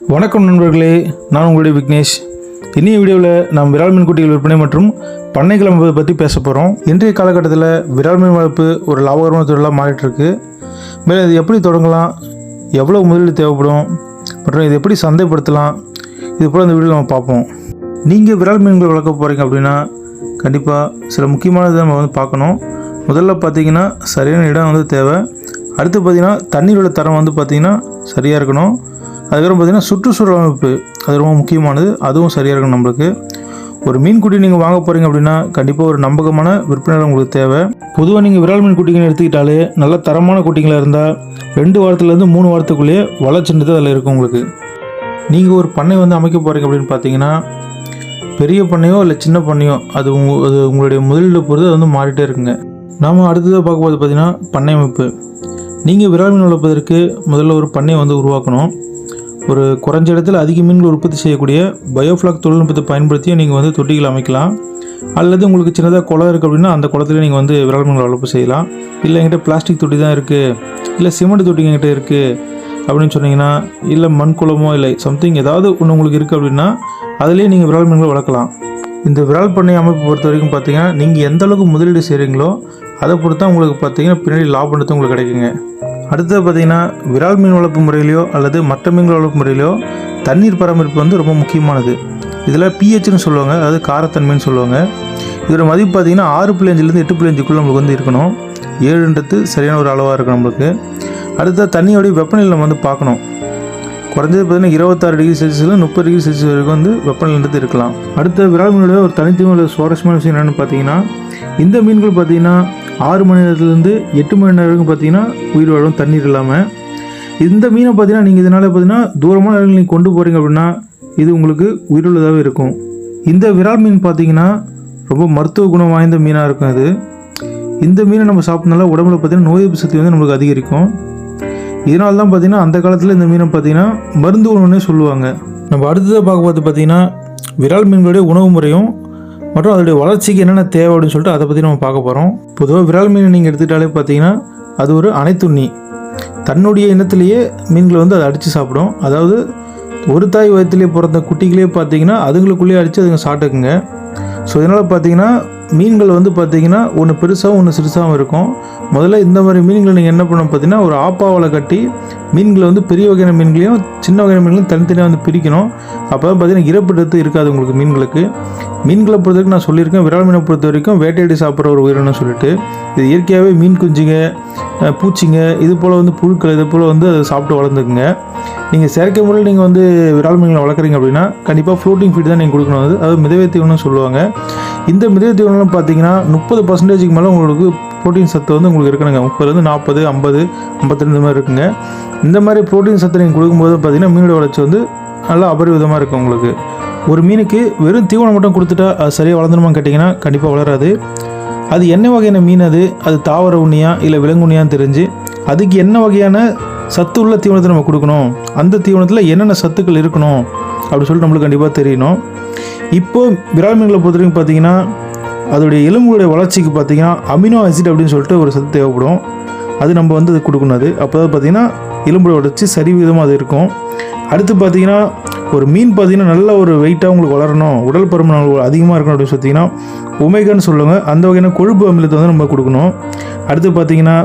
வணக்கம் நண்பர்களே நான் உங்களுடைய விக்னேஷ். இன்னைய வீடியோவில் நாம் விரால் மீன் குட்டிகள் விற்பனை மற்றும் பண்ணை கிளம்புவதை பற்றி பேச போகிறோம். இன்றைய காலகட்டத்தில் விரால் மீன் வளர்ப்பு ஒரு லாபகரமான தொழிலாக மாறிட்டு இருக்கு மேலும் இது எப்படி தொடங்கலாம் எவ்வளோ முதலீடு தேவைப்படும் மற்றும் இது எப்படி சந்தைப்படுத்தலாம் இது போல் இந்த வீடியோவில் நம்ம பார்ப்போம். நீங்கள் விரால் மீன்கள் வளர்க்க போகிறீங்க அப்படின்னா கண்டிப்பாக சில முக்கியமானதை நம்ம வந்து பார்க்கணும். முதல்ல பார்த்தீங்கன்னா சரியான இடம் வந்து தேவை. அடுத்து பார்த்தீங்கன்னா தண்ணீரோட தரம் வந்து பார்த்தீங்கன்னா சரியாக இருக்கணும். அதுக்கப்புறம் பார்த்தீங்கன்னா சுற்றுச்சூழல் அமைப்பு அது ரொம்ப முக்கியமானது. அதுவும் சரியாக இருக்கும் நம்மளுக்கு. ஒரு மீன் குட்டி நீங்கள் வாங்க போகிறீங்க அப்படின்னா கண்டிப்பாக ஒரு நம்பகமான விற்பனை உங்களுக்கு தேவை. பொதுவாக நீங்கள் விரால் மீன் குட்டிங்கன்னு எடுத்துக்கிட்டாலே நல்ல தரமான குட்டிங்களாக இருந்தால் ரெண்டு வாரத்துலேருந்து மூணு வாரத்துக்குள்ளேயே வளர்ச்சின்றது அதில் இருக்கும் உங்களுக்கு. நீங்கள் ஒரு பண்ணை வந்து அமைக்க போகிறீங்க அப்படின்னு பார்த்தீங்கன்னா பெரிய பண்ணையோ இல்லை சின்ன பண்ணையோ அது உங்க அது உங்களுடைய முதலீடு பொறுத்து அது வந்து மாறிட்டே இருக்குங்க. நாம் அடுத்ததாக பார்க்கும்போது பார்த்தீங்கன்னா பண்ணை அமைப்பு. நீங்கள் விரால் மீன் வளர்ப்பதற்கு முதல்ல ஒரு பண்ணையை வந்து உருவாக்கணும். ஒரு குறைஞ்ச இடத்துல அதிக மீன்கள் உற்பத்தி செய்யக்கூடிய பயோஃப்ளாக் தொழில்நுட்பத்தை பயன்படுத்தியும் நீங்கள் வந்து தொட்டிகள் அமைக்கலாம். அல்லது உங்களுக்கு சின்னதாக குளம் இருக்குது அப்படின்னா அந்த குளத்துல நீங்கள் வந்து விரால் மீன்கள் வளர்ப்பு செய்யலாம். இல்லை எங்கிட்ட பிளாஸ்டிக் தொட்டி தான் இருக்குது இல்லை சிமெண்ட் தொட்டி என்கிட்ட இருக்குது அப்படின்னு சொன்னீங்கன்னா இல்லை மண் குளமோ இல்லை சம்திங் ஏதாவது ஒன்று உங்களுக்கு இருக்குது அப்படின்னா அதுலேயே நீங்கள் விரால் மீன்கள் வளர்க்கலாம். இந்த விரால் பண்ணை அமைப்பு பொறுத்த வரைக்கும் பார்த்தீங்கன்னா நீங்கள் எந்த அளவுக்கு முதலீடு செய்கிறீங்களோ அதை பொறுத்து தான் உங்களுக்கு பார்த்தீங்கன்னா பின்னாடி லாபம்ன்றது உங்களுக்கு கிடைக்குங்க. அடுத்தது பார்த்தீங்கன்னா விரால் மீன் வளர்ப்பு முறையிலையோ அல்லது மற்ற மீன்கள் வளர்ப்பு முறையிலையோ தண்ணீர் பராமரிப்பு வந்து ரொம்ப முக்கியமானது. இதில் பிஹெச்னு சொல்லுவாங்க அதாவது காரத்தன்மைன்னு சொல்லுவாங்க. இதோட மதிப்பு பார்த்தீங்கன்னா ஆறு புள்ளி அஞ்சுலேருந்து எட்டு புள்ளி அஞ்சுக்குள்ளே நம்மளுக்கு வந்து இருக்கணும். ஏழுன்றது சரியான ஒரு அளவாக இருக்கும் நம்மளுக்கு. அடுத்த தண்ணியோடைய வெப்பநிலை நம்ம வந்து பார்க்கணும். குறைஞ்சது பார்த்தீங்கன்னா இருபத்தாறு டிகிரி செல்சியஸில் முப்பது டிகிரி செல்சியஸ் வரைக்கும் வந்து வெப்பநிலைன்றது இருக்கலாம். அடுத்த விரால் மீனோட ஒரு தனித்துவ சுவாரஸ்யமான விஷயம் என்னென்னு பார்த்தீங்கன்னா இந்த மீன்கள் பார்த்தீங்கன்னா ஆறு மணி நேரத்துலேருந்து எட்டு மணி நேரம் வரைக்கும் பார்த்தீங்கன்னா உயிர் வாழும் தண்ணீர் இல்லாமல் இந்த மீனை பார்த்தீங்கன்னா நீங்கள் இதனால் பார்த்தீங்கன்னா தூரமான இடங்கள் நீங்கள் கொண்டு போகிறீங்க அப்படின்னா இது உங்களுக்கு உயிருள்ளதாகவே இருக்கும். இந்த விரால் மீன் பார்த்தீங்கன்னா ரொம்ப மருத்துவ குணம் வாய்ந்த மீனாக இருக்கும் அது. இந்த மீனை நம்ம சாப்பிட்றதுனால உடம்புல பார்த்தீங்கன்னா நோய் எதிர்ப்பு சக்தி வந்து நம்மளுக்கு அதிகரிக்கும். இதனால தான் பார்த்தீங்கன்னா அந்த காலத்தில் இந்த மீனை பார்த்தீங்கன்னா மருந்து உணவுன்னே சொல்லுவாங்க. நம்ம அடுத்ததாக பார்க்க பார்த்து பார்த்தீங்கன்னா விரால் மீன்களுடைய உணவு முறையும் மற்றும் அதோடைய வளர்ச்சிக்கு என்னென்ன தேவை அப்படின்னு சொல்லிட்டு அதை பற்றி நம்ம பார்க்க போகிறோம் பொதுவாக விரால் மீனை நீங்கள் எடுத்துக்கிட்டாலே பார்த்தீங்கன்னா அது ஒரு அனைத்துண்ணி தன்னுடைய இனத்திலேயே மீன்களை வந்து அதை அடித்து சாப்பிடும். அதாவது ஒரு தாய் வயத்திலே பிறந்த குட்டிகளே பார்த்தீங்கன்னா அதுங்களுக்குள்ளேயே அடித்து அதுங்க சாப்பிட்டுக்குங்க. ஸோ இதனால் பார்த்தீங்கன்னா மீன்கள் வந்து பார்த்தீங்கன்னா ஒன்று பெருசாகவும் ஒன்று சிறுசாகவும் இருக்கும். முதல்ல இந்த மாதிரி மீன்களை நீங்கள் என்ன பண்ணணும் பார்த்தீங்கன்னா ஒரு ஆப்பாவில் கட்டி மீன்களை வந்து பெரிய வகையான மீன்களையும் சின்ன வகையான மீன்களையும் தனித்தனியாக வந்து பிரிக்கணும். அப்போ தான் பார்த்தீங்கன்னா இறப்பிடத்து இருக்காது உங்களுக்கு மீன்களுக்கு. மீன்களை பொறுத்த வரைக்கும் நான் சொல்லியிருக்கேன் விரால் மீனை பொறுத்த வரைக்கும் வேட்டையாடி சாப்பிட்ற ஒரு உயிரினம் சொல்லிட்டு. இது இயற்கையாகவே மீன் குஞ்சுங்க பூச்சிங்க இது போல் வந்து புழுக்கள் இது போல் வந்து அதை சாப்பிட்டு வளர்ந்துக்குங்க. நீங்கள் செயற்கை முறையில் நீங்கள் வந்து விரால் மீன்களை வளர்க்குறீங்க அப்படின்னா கண்டிப்பாக ஃப்ளோட்டிங் ஃபீட் தான் நீங்கள் கொடுக்கணும். அது அது மிதவை தீவனம் சொல்லுவாங்க. இந்த மிதவை தீவனம் பார்த்தீங்கன்னா முப்பது பர்சன்டேஜுக்கு மேலே உங்களுக்கு ப்ரோட்டீன் சத்து வந்து உங்களுக்கு இருக்கணுங்க. முப்பதுலேருந்து நாற்பது ஐம்பது ஐம்பத்தி ரெண்டு மாதிரி இருக்குங்க. இந்த மாதிரி ப்ரோட்டீன் சத்து நீங்கள் கொடுக்கும்போது பார்த்தீங்கன்னா மீனோட வளர்ச்சி வந்து நல்லா அபரிவிதமாக இருக்கும் உங்களுக்கு. ஒரு மீனுக்கு வெறும் தீவனம் மட்டும் கொடுத்துட்டா அது சரியாக வளர்ந்துருமான்னு கேட்டிங்கன்னா கண்டிப்பாக வளராது. அது என்ன வகையான மீன் அது? அது தாவர உண்ணியா இல்லை விலங்குண்ணியான்னு தெரிஞ்சு அதுக்கு என்ன வகையான சத்து உள்ள தீவனத்தை நம்ம கொடுக்கணும்? அந்த தீவனத்தில் என்னென்ன சத்துக்கள் இருக்கணும்? அப்படின்னு சொல்லிட்டு நம்மளுக்கு கண்டிப்பாக தெரியணும். இப்போ விரால் மீன்களை பொறுத்த வரைக்கும் பார்த்தீங்கன்னா அதோடைய எலும்புடைய வளர்ச்சிக்கு பார்த்தீங்கன்னா அமினோ ஆசிட் அப்படின்னு சொல்லிட்டு ஒரு சத்து தேவைப்படும். அது நம்ம வந்து அது கொடுக்கணும் அது. அப்போ தான் பார்த்தீங்கன்னா எலும்புடைய வளர்ச்சி சரி விதமாக அது இருக்கும். அடுத்து பார்த்தீங்கன்னா ஒரு மீன் பார்த்தீங்கன்னா நல்ல ஒரு வெயிட்டாக உங்களுக்கு வளரணும் உடல் பருமன் அதிகமாக இருக்கணும் அப்படின்னு பார்த்தீங்கன்னா ஒமேகான்னு சொல்லுவாங்க. அந்த வகையான கொழுப்பு அமிலத்தை வந்து நம்ம கொடுக்கணும். அடுத்து பார்த்தீங்கன்னா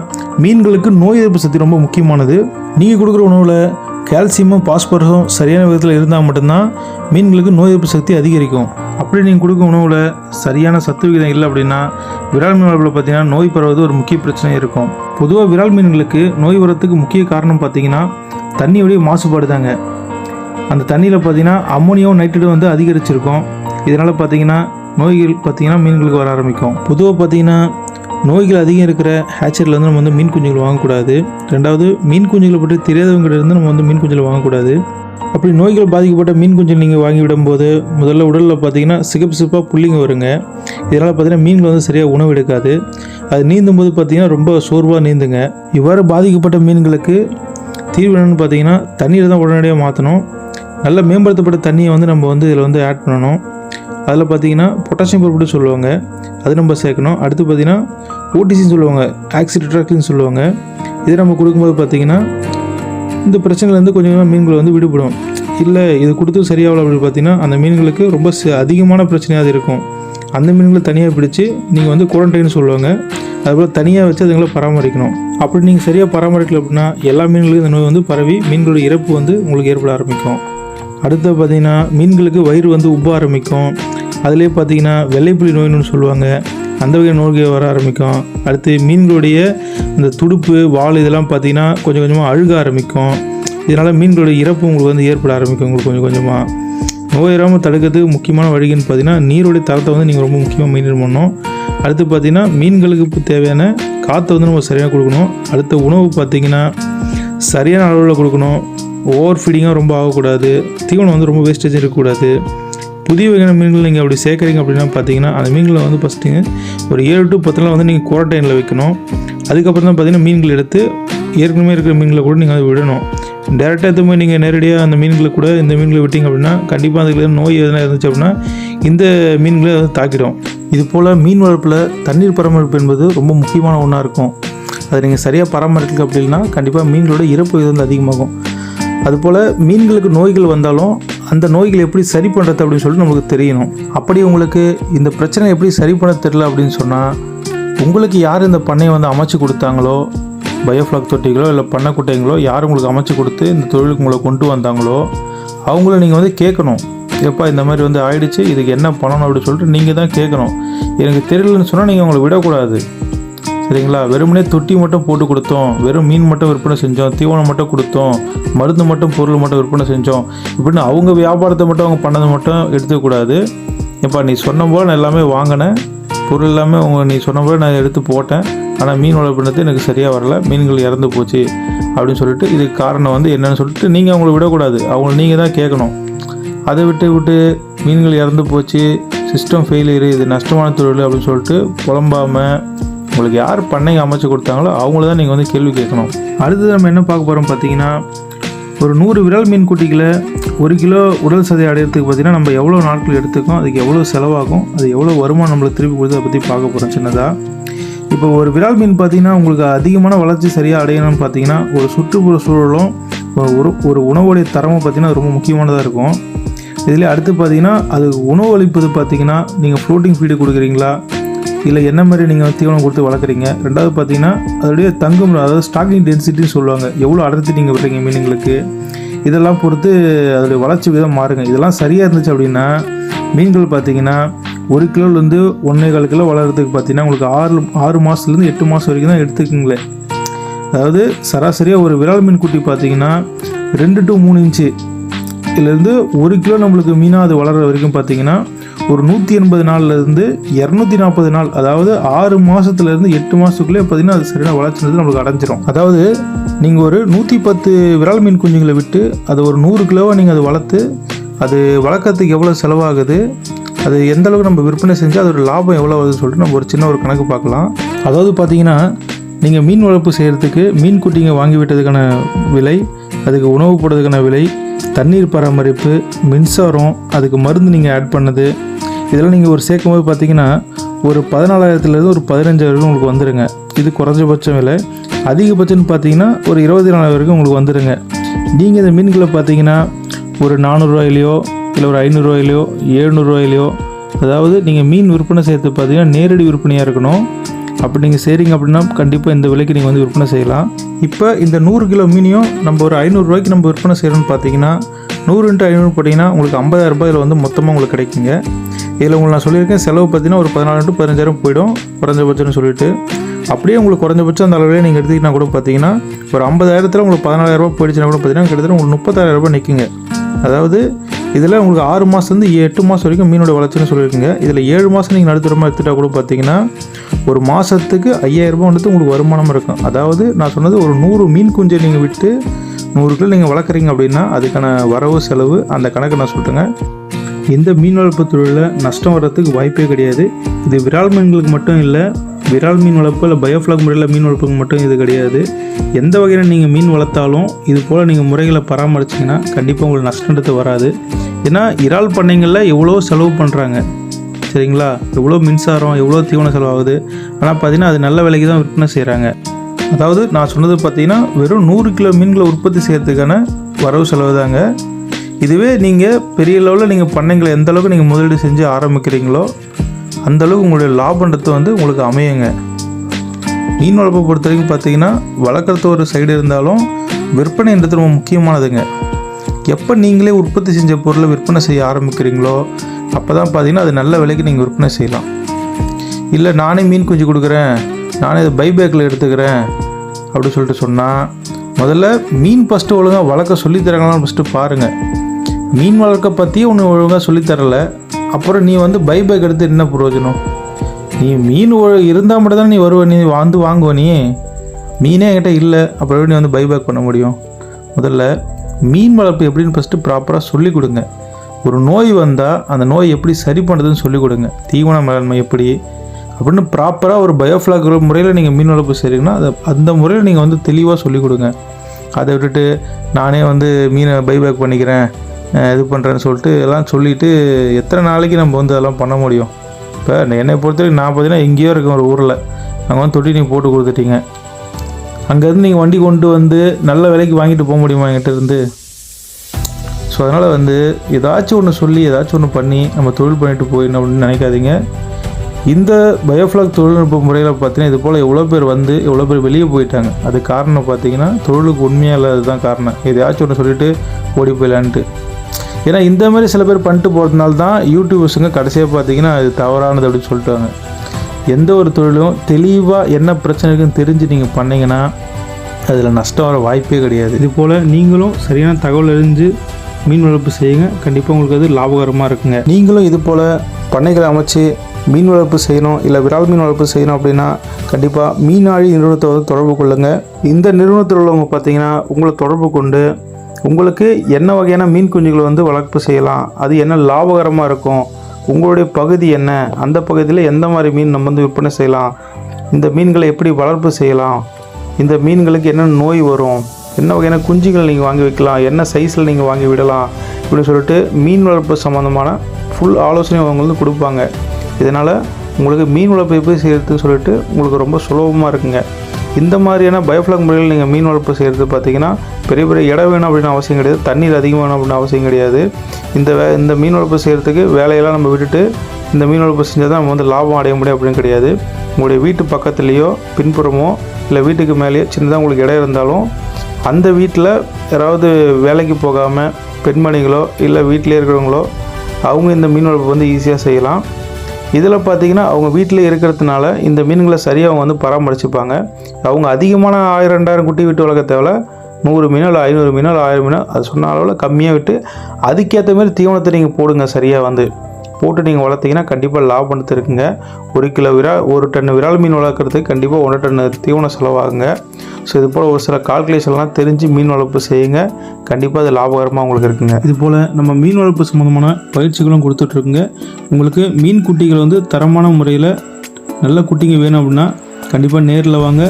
மீன்களுக்கு நோய் எதிர்ப்பு சக்தி ரொம்ப முக்கியமானது. நீங்கள் கொடுக்குற உணவில் கால்சியமும் பாஸ்பரஸும் சரியான விதத்தில் இருந்தால் மட்டும்தான் மீன்களுக்கு நோய் எதிர்ப்பு சக்தி அதிகரிக்கும். அப்படி நீங்கள் கொடுக்கும் உணவில் சரியான சத்து விகிதம் இல்லை அப்படின்னா விரால் மீன் வளர்ப்பில் பார்த்தீங்கன்னா நோய் பரவது ஒரு முக்கிய பிரச்சனை இருக்கும். பொதுவாக விரால் மீன்களுக்கு நோய் வரத்துக்கு முக்கிய காரணம் பார்த்தீங்கன்னா தண்ணியுடைய மாசுபாடு தாங்க. அந்த தண்ணியில் பார்த்தீங்கன்னா அம்மோனியாவும் நைட்ரேட் வந்து அதிகரிச்சிருக்கும். இதனால் பார்த்தீங்கன்னா நோய்கள் பார்த்தீங்கன்னா மீன்களுக்கு வர ஆரம்பிக்கும். பொதுவாக பார்த்தீங்கன்னா நோய்கள் அதிகம் இருக்கிற ஹேச்சரியில் வந்து நம்ம வந்து மீன் குஞ்சுகள் வாங்கக்கூடாது. ரெண்டாவது மீன் குஞ்சுகளை பற்றி தெரியாதவங்ககிட்ட இருந்து நம்ம வந்து மீன் குஞ்சுகள் வாங்கக்கூடாது. அப்படி நோய்கள் பாதிக்கப்பட்ட மீன் குஞ்சுகள் நீங்கள் வாங்கி விடும்போது முதல்ல உடலில் பார்த்தீங்கன்னா சிகப்பு சிப்பாக புள்ளிங்க வருங்க. இதனால் பார்த்தீங்கன்னா மீன்கள் வந்து சரியாக உணவு எடுக்காது. அது நீந்தும் போது பார்த்தீங்கன்னா ரொம்ப சோர்வாக நீந்துங்க. இவ்வாறு பாதிக்கப்பட்ட மீன்களுக்கு தீர்வு என்னென்னு பார்த்தீங்கன்னா தண்ணீரை தான் உடனடியாக மாற்றணும் நல்ல மேம்படுத்தப்பட்ட தண்ணியை வந்து நம்ம வந்து இதில் வந்து ஆட் பண்ணணும். அதில் பார்த்தீங்கன்னா பொட்டாசியம் பருப்பு சொல்லுவாங்க. அது நம்ம சேர்க்கணும். அடுத்து பார்த்தீங்கன்னா ஓடிசின்னு சொல்லுவாங்க. ஆக்சிட்ராக்டின்னு சொல்லுவாங்க. இதை நம்ம கொடுக்கும்போது பார்த்தீங்கன்னா இந்த பிரச்சனைலேருந்து கொஞ்சம் கொஞ்சமாக மீன்கள் வந்து விடுபடும். இல்லை இது கொடுத்து சரியாகல அப்படின்னு பார்த்தீங்கன்னா அந்த மீன்களுக்கு ரொம்ப ச- அதிகமான பிரச்சனையாக அது இருக்கும். அந்த மீன்களை தனியாக பிடிச்சி நீங்கள் வந்து குவாரண்டைன் சொல்லுவாங்க. அதுபோல் தனியாக வச்சு அதுங்களை பராமரிக்கணும். அப்படி நீங்கள் சரியாக பராமரிக்கல அப்படின்னா எல்லா மீன்களுக்கும் இந்த நோய் வந்து பரவி மீன்களோட இறப்பு வந்து உங்களுக்கு ஏற்பட ஆரம்பிக்கும். அடுத்து பார்த்தீங்கன்னா மீன்களுக்கு வயிறு வந்து உப்ப ஆரம்பிக்கும். அதுலேயே பார்த்தீங்கன்னா வெள்ளைப்புலி நோய்னு சொல்லுவாங்க. அந்த வகை நோய்கள் வர ஆரம்பிக்கும். அடுத்து மீன்களுடைய அந்த துடுப்பு வால் இதெல்லாம் பார்த்தீங்கன்னா கொஞ்சம் கொஞ்சமாக அழுக ஆரம்பிக்கும். இதனால் மீன்களுடைய இறப்பு உங்களுக்கு வந்து ஏற்பட ஆரம்பிக்கும் உங்களுக்கு கொஞ்சம் கொஞ்சமாக நோய் வராமல் தடுக்கிறதுக்கு முக்கியமான வழின்னு பார்த்தீங்கன்னா நீருடைய தரத்தை வந்து நீங்கள் ரொம்ப முக்கியமாக மெயின்டைன் பண்ணணும். அடுத்து பார்த்தீங்கன்னா மீன்களுக்கு தேவையான காற்றை வந்து நம்ம சரியாக கொடுக்கணும். அடுத்த உணவு பார்த்தீங்கன்னா சரியான அளவில் கொடுக்கணும். ஓவர் ஃபீடிங்காக ரொம்ப ஆகக்கூடாது. தீவனம் வந்து ரொம்ப வேஸ்டேஜ் இருக்கக்கூடாது. புதிய வகையான மீன்கள் நீங்கள் அப்படி சேர்க்குறீங்க அப்படின்னா பார்த்தீங்கன்னா அந்த மீன்களை வந்து ஃபஸ்ட்டு ஒரு ஏழு டு பத்து நாள் வந்து நீங்கள் குவாரண்டைனில் வைக்கணும். அதுக்கப்புறம் தான் பார்த்தீங்கன்னா மீன்கள் எடுத்து ஏற்கனவே இருக்கிற மீன்களை கூட நீங்கள் அதை விடணும். டேரெக்டாக எடுத்து போய் நீங்கள் நேரடியாக அந்த மீன்களை கூட இந்த மீன்களை விட்டிங்க அப்படின்னா கண்டிப்பாக அதுக்கு எதுவும் நோய் எதனா இருந்துச்சு அப்படின்னா இந்த மீன்களை அது தாக்கிடும். இது போல் மீன் வளர்ப்பில் தண்ணீர் பராமரிப்பு என்பது ரொம்ப முக்கியமான ஒன்றாக இருக்கும். அதை நீங்கள் சரியாக பராமரிக்கல அப்படின்னா கண்டிப்பாக மீன்களோட இறப்பு இது வந்து அதிகமாகும். அதுபோல் மீன்களுக்கு நோய்கள் வந்தாலும் அந்த நோய்களை எப்படி சரி பண்ணுறது அப்படின்னு சொல்லிட்டு நமக்கு தெரியணும். அப்படி உங்களுக்கு இந்த பிரச்சனை எப்படி சரி பண்ண தெரியல அப்படின்னு சொன்னால் உங்களுக்கு யார் இந்த பண்ணையை வந்து அமைச்சு கொடுத்தாங்களோ பயோஃப்ளாக் தொட்டிகளோ இல்லை பண்ணை குட்டைங்களோ யார் உங்களுக்கு அமைச்சு கொடுத்து இந்த தொழிலுக்கு உங்களை கொண்டு வந்தாங்களோ அவங்கள நீங்கள் வந்து கேட்கணும். எப்பா இந்த மாதிரி வந்து ஆயிடுச்சு இதுக்கு என்ன பண்ணணும் அப்படின்னு சொல்லிட்டு நீங்கள் தான் கேட்கணும். எனக்கு தெரியலன்னு சொன்னால் நீங்கள் அவங்கள விடக்கூடாது. சரிங்களா வெறுமனே தொட்டி மட்டும் போட்டு கொடுத்தோம். வெறும் மீன் மட்டும் விற்பனை செஞ்சோம். தீவனம் மட்டும் கொடுத்தோம். மருந்து மட்டும் பொருள் மட்டும் விற்பனை செஞ்சோம். இப்படின்னு அவங்க வியாபாரத்தை மட்டும் அவங்க பண்ணதை மட்டும் எடுத்துக்கூடாது. இப்போ நீ சொன்ன போல் நான் எல்லாமே வாங்கினேன். பொருள் எல்லாமே உங்கள் நீ சொன்ன போல் நான் எடுத்து போட்டேன். ஆனால் மீன் வளர்ப்பினது எனக்கு சரியாக வரல. மீன்கள் இறந்து போச்சு அப்படின்னு சொல்லிட்டு இதுக்கு காரணம் வந்து என்னன்னு சொல்லிட்டு நீங்கள் அவங்கள விடக்கூடாது. அவங்கள நீங்கள் தான் கேட்கணும். அதை விட்டு விட்டு மீன்கள் இறந்து போச்சு. சிஸ்டம் ஃபெயிலியர் இது நஷ்டமான தொழில் அப்படின்னு சொல்லிட்டு புலம்பாமல் உங்களுக்கு யார் பண்ணை அமைச்சு கொடுத்தாங்களோ அவங்கள தான் நீங்கள் வந்து கேள்வி கேட்கணும். அடுத்தது நம்ம என்ன பார்க்க போகிறோம் பார்த்தீங்கன்னா ஒரு நூறு விரல் மீன் குட்டிகளை ஒரு கிலோ உடல் சதை அடையிறதுக்கு பார்த்தீங்கன்னா நம்ம எவ்வளோ நாட்கள் எடுத்துக்கோம் அதுக்கு எவ்வளோ செலவாகும் அது எவ்வளோ வருமானம் நம்மளுக்கு திருப்பி கொடுத்து அதை பற்றி பார்க்க போகிறோம் சின்னதாக இப்போ ஒரு விரால் மீன் பார்த்திங்கன்னா உங்களுக்கு அதிகமான வளர்ச்சி சரியாக அடையணும்னு பார்த்தீங்கன்னா ஒரு சுற்றுப்புற சூழலும் ஒரு ஒரு உணவுடைய தரமும் பார்த்தீங்கன்னா ரொம்ப முக்கியமானதாக இருக்கும். இதில் அடுத்து பார்த்தீங்கன்னா அது உணவு அளிப்பது பார்த்தீங்கன்னா நீங்கள் ஃப்ளோட்டிங் ஃபீடு கொடுக்குறீங்களா? இல்லை என்ன மாதிரி நீங்கள் தீவனம் கொடுத்து வளர்க்குறீங்க? ரெண்டாவது பார்த்தீங்கன்னா அதோடைய தங்கும் அதாவது ஸ்டாக்கிங் டென்சிட்டின்னு சொல்லுவாங்க. எவ்வளோ அடர்த்தி நீங்கள் விடுறீங்க மீனுங்களுக்கு இதெல்லாம் பொறுத்து அதோடைய வளர்ச்சி விதம் மாறுங்க. இதெல்லாம் சரியாக இருந்துச்சு அப்படின்னா மீன்கள் பார்த்தீங்கன்னா ஒரு கிலோலேருந்து ஒன்றே கால் கிலோ வளர்கிறதுக்கு பார்த்தீங்கன்னா உங்களுக்கு ஆறு ஆறு மாதத்துலேருந்து எட்டு மாதம் வரைக்கும் தான் எடுத்துக்குங்களேன் அதாவது சராசரியாக ஒரு விரால் மீன் குட்டி பார்த்தீங்கன்னா ரெண்டு டு மூணு இன்ச்சு இதுலேருந்து ஒரு கிலோ நம்மளுக்கு மீனாக அது வளர்கிற வரைக்கும் பார்த்தீங்கன்னா ஒரு நூற்றி எண்பது நாள்லேருந்து இரநூத்தி நாற்பது நாள் அதாவது ஆறு மாதத்துலேருந்து எட்டு மாதத்துக்குள்ளே பார்த்தீங்கன்னா அது சரியான வளர்ச்சி நம்மளுக்கு அடைஞ்சிரும். அதாவது நீங்கள் ஒரு நூற்றி பத்து விரால் மீன் குஞ்சுங்களை விட்டு அதை ஒரு நூறு கிலோவாக நீங்கள் அதை வளர்த்து அது வளர்க்கறதுக்கு எவ்வளோ செலவாகுது அது எந்த அளவுக்கு நம்ம விற்பனை செஞ்சால் அதோட லாபம் எவ்வளோ ஆகுதுன்னு சொல்லிட்டு நம்ம ஒரு சின்ன ஒரு கணக்கு பார்க்கலாம். அதாவது பார்த்தீங்கன்னா நீங்கள் மீன் வளர்ப்பு செய்கிறதுக்கு மீன் குட்டிங்க வாங்கி விட்டதுக்கான விலை அதுக்கு உணவு போடுறதுக்கான விலை தண்ணீர் பராமரிப்பு மின்சாரம் அதுக்கு மருந்து நீங்கள் ஆட் பண்ணது இதெல்லாம் நீங்கள் ஒரு சேர்க்கும் போது பார்த்தீங்கன்னா ஒரு பதினாலாயிரத்துலேருந்து ஒரு பதினஞ்சாயிரம் உங்களுக்கு வந்துடுங்க இது குறைஞ்சபட்சம் விலை அதிகபட்சம்னு பார்த்தீங்கன்னா ஒரு இருபத்தி நாலாயிரம் வரைக்கும் உங்களுக்கு வந்துடுங்க நீங்கள் இந்த மீன்களை பார்த்தீங்கன்னா ஒரு நானூறுரூவாயிலையோ இல்லை ஒரு ஐநூறுரூவாயிலையோ எழுநூறுவாயிலையோ அதாவது நீங்கள் மீன் விற்பனை செய்யறது பார்த்தீங்கன்னா நேரடி விற்பனையாக இருக்கணும். அப்படி நீங்கள் செய்கிறீங்க அப்படின்னா கண்டிப்பாக இந்த விலைக்கு நீங்கள் வந்து விற்பனை செய்யலாம். இப்போ இந்த நூறு கிலோ மீனையும் நம்ம ஒரு ஐநூறுரூவாய்க்கு நம்ம விற்பனை செய்கிறோம்னு பார்த்தீங்கன்னா நூறு இன்ட்டு ஐநூறு போட்டிங்கன்னா உங்களுக்கு ஐம்பதாயிரம் ரூபாயில் வந்து மொத்தமாக உங்களுக்கு கிடைக்குங்க. இதில் உங்களுக்கு நான் சொல்லியிருக்கேன் செலவு பார்த்தீங்கன்னா ஒரு பதினாலு டு பதினஞ்சாயிரம் போயிடும் குறைஞ்சபட்சம்னு சொல்லிட்டு. அப்படியே உங்களுக்கு குறைஞ்சபட்சம் அந்த அளவில் நீங்கள் எடுத்துக்கிட்டா கூட பார்த்தீங்கன்னா ஒரு ஐம்பதாயிரத்தில் உங்களுக்கு பதினாலாயிரம் போயிடுச்சுன்னா கூட பார்த்தீங்கன்னா கிட்டத்தட்ட உங்களுக்கு முப்பத்தாயிரம் ரூபாய் நிற்குங்க அதாவது இதில் உங்களுக்கு ஆறு மாதத்துலேருந்து எட்டு மாதம் வரைக்கும் மீனோட வளர்ச்சின்னு சொல்லியிருக்குங்க. இதில் ஏழு மாதம் நீங்கள் நடுத்தரமாக எடுத்துகிட்டா கூட பார்த்தீங்கன்னா ஒரு மாதத்துக்கு ஐயாயிரம் ரூபாய் வந்துட்டு உங்களுக்கு வருமானம் இருக்கும். அதாவது நான் சொன்னது ஒரு நூறு மீன் குஞ்சை நீங்கள் விட்டு நூறு கிலோ நீங்கள் வளர்க்குறீங்க அப்படின்னா அதுக்கான வரவு செலவு அந்த கணக்கு நான் சொல்லிட்டேங்க இந்த மீன் வளர்ப்பு தொழிலில் நஷ்டம் வர்றதுக்கு வாய்ப்பே கிடையாது. இது விரால் மீன்களுக்கு மட்டும் இல்லை விரால் மீன் வளர்ப்பு இல்லை பயோஃப்ளாக் முறையில் மீன் வளர்ப்புக்கு மட்டும் இது கிடையாது. எந்த வகையில் நீங்கள் மீன் வளர்த்தாலும் இது போல் நீங்கள் முறைகளை பராமரிச்சிங்கன்னா கண்டிப்பாக உங்களுக்கு நஷ்டன்றது வராது. ஏன்னா இறால் பண்ணைங்களில் எவ்வளோ செலவு பண்ணுறாங்க சரிங்களா? எவ்வளோ மின்சாரம் எவ்வளோ தீவன செலவாகுது? ஆனால் பார்த்தீங்கன்னா அது நல்ல விலைக்கு தான் விற்பனை செய்கிறாங்க அதாவது நான் சொன்னது பார்த்தீங்கன்னா வெறும் நூறு கிலோ மீன்களை உற்பத்தி செய்கிறதுக்கான வரவு செலவு தாங்க. இதுவே நீங்கள் பெரிய லெவலில் நீங்கள் பண்ணைங்களை எந்த அளவுக்கு நீங்கள் முதலீடு செஞ்சு ஆரம்பிக்கிறீங்களோ அந்த அளவுக்கு உங்களுடைய லாபன்றது வந்து உங்களுக்கு அமையுங்க. மீன் வளர்ப்பை பொறுத்த வரைக்கும் பார்த்தீங்கன்னா வளர்க்குறது ஒரு சைடு இருந்தாலும் விற்பனைன்றது ரொம்ப முக்கியமானதுங்க. எப்போ நீங்களே உற்பத்தி செஞ்ச பொருளை விற்பனை செய்ய ஆரம்பிக்கிறீங்களோ அப்போ தான் பார்த்தீங்கன்னா அது நல்ல விலைக்கு நீங்கள் விற்பனை செய்யலாம். இல்லை நானே மீன் குஞ்சு கொடுக்குறேன் நானே இதை பைபேக்கில் எடுத்துக்கிறேன் அப்படி சொல்லிட்டு சொன்னால் முதல்ல மீன் ஃபஸ்ட்டு ஒழுங்காக வளர்க்க சொல்லித்தராங்களான்னு ஃபஸ்ட்டு பாருங்கள் மீன் வளர்க்க பற்றியே ஒன்று ஒழுங்காக சொல்லித்தரல அப்புறம் நீ வந்து பைபேக் எடுத்து என்ன பிரயோஜனம்? நீ மீன் இருந்தால் மட்டும் தான் நீ வருவ நீ வந்து வாங்குவ நீ. மீனே என்கிட்ட இல்லை அப்புறம் நீ வந்து பைபேக் பண்ண முடியும்? முதல்ல மீன் வளர்ப்பு எப்படின்னு ஃபஸ்ட்டு ப்ராப்பராக சொல்லிக் கொடுங்க. ஒரு நோய் வந்தால் அந்த நோய் எப்படி சரி பண்ணுறதுன்னு சொல்லிக் கொடுங்க. தீவன மேலாண்மை எப்படி? அப்படின்னு ப்ராப்பராக ஒரு பயோஃப்ளாக் முறையில் நீங்கள் மீன் வளர்ப்பு செய்கிறீங்கன்னா அதை அந்த முறையில் நீங்கள் வந்து தெளிவாக சொல்லிக் கொடுங்க. அதை விட்டுட்டு நானே வந்து மீனை பைபேக் பண்ணிக்கிறேன் இது பண்ணுறேன்னு சொல்லிட்டு எல்லாம் சொல்லிவிட்டு எத்தனை நாளைக்கு நம்ம வந்து அதெல்லாம் பண்ண முடியும்? இப்போ என்னை பொறுத்தவரைக்கும் நான் பார்த்தீங்கன்னா எங்கேயோ இருக்கேன் ஒரு ஊரில். அங்கே வந்து தொட்டி நீங்கள் போட்டு கொடுத்துட்டீங்க. அங்கேருந்து நீங்கள் வண்டி கொண்டு வந்து நல்ல விலைக்கு வாங்கிட்டு போக முடியுமா என்கிட்ட இருந்து? ஸோ அதனால் வந்து ஏதாச்சும் ஒன்று சொல்லி ஏதாச்சும் ஒன்று பண்ணி நம்ம தொழில் பண்ணிட்டு போயிடணும் அப்படின்னு நினைக்காதீங்க. இந்த பயோஃப்ளாக் தொழில்நுட்ப முறையில் பார்த்தீங்கன்னா இது போல் எவ்வளோ பேர் வந்து எவ்வளோ பேர் வெளியே போயிட்டாங்க. அது காரணம் பார்த்தீங்கன்னா தொழிலுக்கு உண்மையாக இல்லாதது தான் காரணம். எதையாச்சும் ஒன்று சொல்லிட்டு ஓடி போயிடலான்ட்டு. ஏன்னா இந்த மாதிரி சில பேர் பண்ணிட்டு போகிறதுனால தான் யூடியூபர்ஸுங்க கடைசியாக பார்த்தீங்கன்னா அது தவறானது அப்படின்னு சொல்லிட்டாங்க. எந்த ஒரு தொழிலும் தெளிவாக என்ன பிரச்சனை இருக்குன்னு தெரிஞ்சு நீங்கள் பண்ணிங்கன்னா அதில் நஷ்டம் வர வாய்ப்பே கிடையாது. இது போல் நீங்களும் சரியான தகவல் அறிஞ்சு மீன் வளர்ப்பு செய்யுங்க. கண்டிப்பாக உங்களுக்கு அது லாபகரமாக இருக்குங்க. நீங்களும் இது போல் பண்ணைகளை அமைச்சு மீன் வளர்ப்பு செய்யணும் இல்லை விரால் மீன் வளர்ப்பு செய்யணும் அப்படின்னா கண்டிப்பாக மீனாழி நிறுவனத்தை வந்து தொடர்பு கொள்ளுங்கள் இந்த நிறுவனத்தில் உள்ளவங்க பார்த்தீங்கன்னா உங்களை தொடர்பு கொண்டு உங்களுக்கு என்ன வகையான மீன் குஞ்சுகளை வந்து வளர்ப்பு செய்யலாம் அது என்ன லாபகரமாக இருக்கும் உங்களுடைய பகுதி என்ன அந்த பகுதியில் எந்த மாதிரி மீன் நம்ம வந்து விற்பனை செய்யலாம் இந்த மீன்களை எப்படி வளர்ப்பு செய்யலாம் இந்த மீன்களுக்கு என்ன நோய் வரும் என்ன வகையான குஞ்சுகள் நீங்கள் வாங்கி வைக்கலாம்? என்ன சைஸில் நீங்கள் வாங்கி விடலாம்? இப்படின்னு சொல்லிட்டு மீன் வளர்ப்பு சம்மந்தமான ஃபுல் ஆலோசனை அவங்க வந்து கொடுப்பாங்க. இதனால் உங்களுக்கு மீன் வளர்ப்பு எப்படி செய்கிறதுன்னு சொல்லிட்டு உங்களுக்கு ரொம்ப சுலபமாக இருக்குங்க. இந்த மாதிரியான பயோஃப்ளாக் முறையில் நீங்கள் மீன் வளர்ப்பு செய்கிறது பார்த்தீங்கன்னா பெரிய பெரிய இடம் வேணும் அப்படின்னு அவசியம் கிடையாது. தண்ணீர் அதிகம் வேணும் அப்படின்னு அவசியம் கிடையாது. இந்த வே இந்த மீன் வளர்ப்பு செய்கிறதுக்கு வேலையெல்லாம் நம்ம விட்டுட்டு இந்த மீன் வளர்ப்பு செஞ்சால் தான் நம்ம வந்து லாபம் அடைய முடியும் அப்படின்னு கிடையாது. உங்களுடைய வீட்டு பக்கத்துலேயோ பின்புறமோ இல்லை வீட்டுக்கு மேலேயோ சின்னதாக உங்களுக்கு இடம் இருந்தாலும் அந்த வீட்டில் யாராவது வேலைக்கு போகாமல் பெண்மணிகளோ இல்லை வீட்டிலே இருக்கிறவங்களோ அவங்க இந்த மீன் வளர்ப்பு வந்து ஈஸியாக செய்யலாம். இதில் பார்த்தீங்கன்னா அவங்க வீட்டில் இருக்கிறதுனால இந்த மீன்களை சரியாக அவங்க வந்து பராமரிச்சுப்பாங்க. அவங்க அதிகமான ஆயிரம் ரெண்டாயிரம் குட்டி விட்டு வளர்க்க தேவையில்ல. நூறு மீனோ இல்லை ஐநூறு மீனோ இல்லை ஆயிரம் மீனோ அது சொன்ன அளவில் கம்மியாக விட்டு அதுக்கேற்ற மாதிரி தீவனத்தை நீங்கள் போடுங்க சரியாக வந்து. போட்டு நீங்கள் வளர்த்தீங்கன்னா கண்டிப்பாக லாபம் இருக்குங்க ஒரு கிலோ விரா ஒரு டன் விரால் மீன் வளர்க்குறதுக்கு கண்டிப்பாக ஒன்றரை டன் தீவனம் செலவாகுங்க. ஸோ இது போல் ஒரு சில கால்குலேஷன்லாம் தெரிஞ்சு மீன் வளர்ப்பு செய்யுங்க. கண்டிப்பாக அது லாபகரமாக உங்களுக்கு இருக்குங்க. இது போல் நம்ம மீன் வளர்ப்பு சம்மந்தமான பயிற்சிகளும் கொடுத்துட்ருக்குங்க. உங்களுக்கு மீன் குட்டிகள் வந்து தரமான முறையில் நல்ல குட்டிங்க வேணும் அப்படின்னா கண்டிப்பாக நேரில் வாங்க.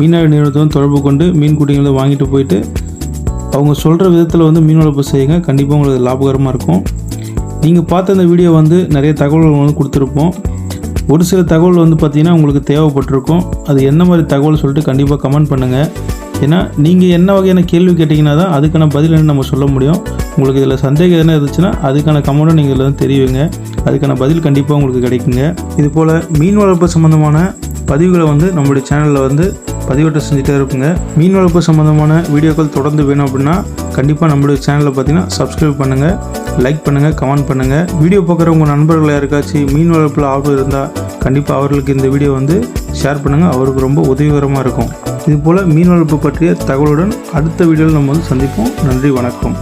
மீனாடி நிறுவனத்தை தொடர்பு கொண்டு மீன் குட்டிங்களை வாங்கிட்டு போயிட்டு அவங்க சொல்கிற விதத்தில் வந்து மீன் வளர்ப்பு செய்யுங்க. கண்டிப்பாக உங்களுக்கு லாபகரமாக இருக்கும். நீங்கள் பார்த்த இந்த வீடியோ வந்து நிறைய தகவல்கள் வந்து கொடுத்துருப்போம். ஒரு சில தகவல் வந்து பார்த்தீங்கன்னா உங்களுக்கு தேவைப்பட்டிருக்கும். அது என்ன மாதிரி தகவல் சொல்லிட்டு கண்டிப்பாக கமெண்ட் பண்ணுங்கள் ஏன்னா நீங்கள் என்ன வகையான கேள்வி கேட்டிங்கன்னா தான் அதுக்கான பதில் என்ன நம்ம சொல்ல முடியும். உங்களுக்கு இதில் சந்தேகம் எதனா இருந்துச்சுன்னா அதுக்கான கமெண்ட்டும் நீங்கள் இதில் வந்து தெரிவிங்க. அதுக்கான பதில் கண்டிப்பாக உங்களுக்கு கிடைக்குங்க. இது போல் மீன் வளர்ப்பு சம்மந்தமான பதிவுகளை வந்து நம்மளுடைய சேனலில் வந்து பதிவேற்ற செஞ்சுட்டே இருப்போங்க மீன் வளர்ப்பு சம்மந்தமான வீடியோக்கள் தொடர்ந்து வேணும் அப்படின்னா கண்டிப்பாக நம்மளுடைய சேனலை பார்த்தீங்கன்னா சப்ஸ்கிரைப் பண்ணுங்கள் லைக் பண்ணுங்கள் கமெண்ட் பண்ணுங்கள் வீடியோ பார்க்குற உங்கள் நண்பர்கள் யாருக்காச்சும் மீன் வளர்ப்பில் ஆர்வம் இருந்தால் கண்டிப்பாக அவர்களுக்கு இந்த வீடியோ வந்து ஷேர் பண்ணுங்கள் அவருக்கு ரொம்ப உதவிகரமாக இருக்கும். இதுபோல் மீன் வளர்ப்பு பற்றிய தகவலுடன் அடுத்த வீடியோவில் நம்ம வந்து சந்திப்போம். நன்றி வணக்கம்.